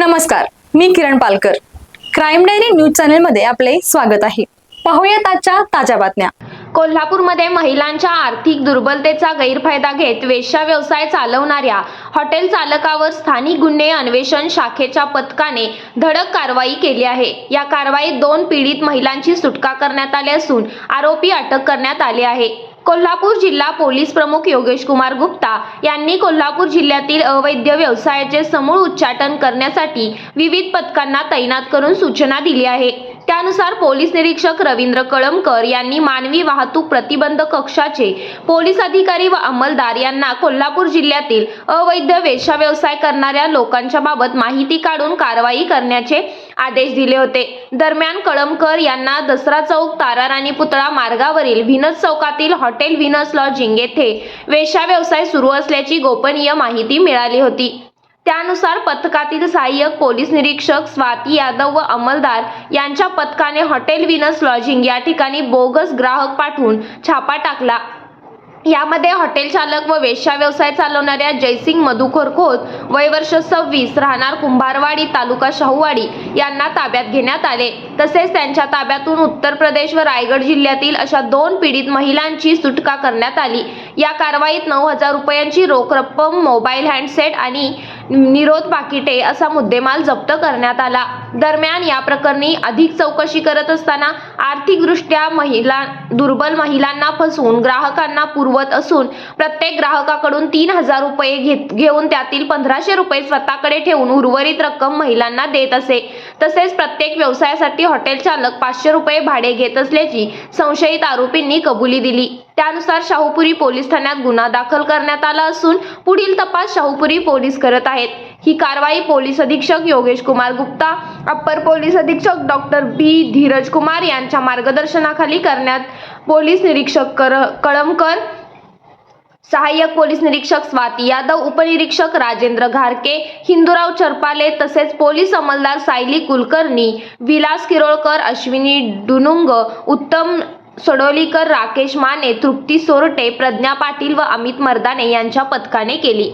नमस्कार मी Kiran Palkar. Crime diary news चॅनलमध्ये आपले स्वागत आहे. पाहूयात आजच्या ताज्या बातम्या. कोल्हापूरमध्ये महिलांच्या आर्थिक दुर्बलतेचा गैरफायदा घेत वेश्या व्यवसाय चालवणाऱ्या हॉटेल चालकावर स्थानिक गुन्हे अन्वेषण शाखेच्या पथकाने धडक कारवाई केली आहे. या कारवाईत दोन पीडित महिलांची सुटका करण्यात आली असून आरोपी अटक करण्यात आले आहे. कोल्हापूर जिल्हा पोलीस प्रमुख योगेश कुमार गुप्ता यांनी कोल्हापूर जिल्ह्यातील अवैध व्यवसायाचे समूळ उच्चाटन करण्यासाठी विविध पथकांना तैनात करून सूचना दिली आहे. त्यानुसार पोलीस निरीक्षक रवींद्र कळमकर यांनी मानवी वाहतूक प्रतिबंध कक्षाचे पोलीस अधिकारी व अंमलदार यांना कोल्हापूर जिल्ह्यातील अवैध वेशा व्यवसाय करणाऱ्या लोकांच्या बाबत माहिती काढून कारवाई करण्याचे आदेश दिले होते. दरम्यान कळमकर यांना दसरा चौक ताराराणी पुतळा मार्गावरील व्हिनस चौकातील हॉटेल व्हिनस लॉजिंग येथे वेशा व्यवसाय सुरू असल्याची गोपनीय माहिती मिळाली होती. त्यानुसार पथकातील सहाय्यक पोलीस निरीक्षक स्वाती यादव व अंमलदार यांच्या पथकाने हॉटेल विनस लॉजिंग या ठिकाणी बोगस ग्राहक पाठवून छापा टाकला. यामध्ये हॉटेल चालक व वेश्या व्यवसाय चालवणाऱ्या जयसिंग मधुकर खोत वय वर्ष सव्वीस राहणार कुंभारवाडी तालुका शाहूवाडी यांना ताब्यात घेण्यात आले. तसेच त्यांच्या ताब्यातून उत्तर प्रदेश व रायगड जिल्ह्यातील अशा दोन पीडित महिलांची सुटका करण्यात आली. या कारवाईत नऊ हजार रुपयांची रोख रक्कम मोबाईल हँडसेट आणि निरोध पाकिटे असा मुद्देमाल जप्त करण्यात आला. दरम्यान या प्रकरणी अधिक चौकशी करत असताना आर्थिकदृष्ट्या महिला दुर्बल महिलांना फसवून ग्राहकांना पुरवत असून प्रत्येक ग्राहकाकडून तीन हजार रुपये घेत घेऊन त्यातील पंधराशे रुपये स्वतःकडे ठेवून उर्वरित रक्कम महिलांना देत असे. तसेच प्रत्येक व्यवसायासाठी हॉटेल चालक पाचशे रुपये भाडे घेत असल्याची संशयित आरोपींनी कबुली दिली. त्यानुसार शाहूपुरी पोलीस ठाण्यात गुन्हा दाखल करण्यात आला असून पुढील तपास शाहूपुरी पोलीस करत आहेत. ही कारवाई पोलीस अधीक्षक योगेश कुमार गुप्ता अप्पर पोलीस अधीक्षक डॉक्टर बी धीरज कुमार यांच्या मार्गदर्शनाखाली करण्यात पोलीस निरीक्षक कर कळमकर सहाय्यक पोलीस निरीक्षक स्वाती यादव उपनिरीक्षक राजेंद्र घारके हिंदूराव चरपाले तसेच पोलीस अंमलदार सायली कुलकर्णी विलास किरोळकर अश्विनी डुनुंग उत्तम सडोलीकर राकेश माने तृप्ती सोरटे प्रज्ञा पाटील व अमित मर्दाने यांच्या पथकाने केली.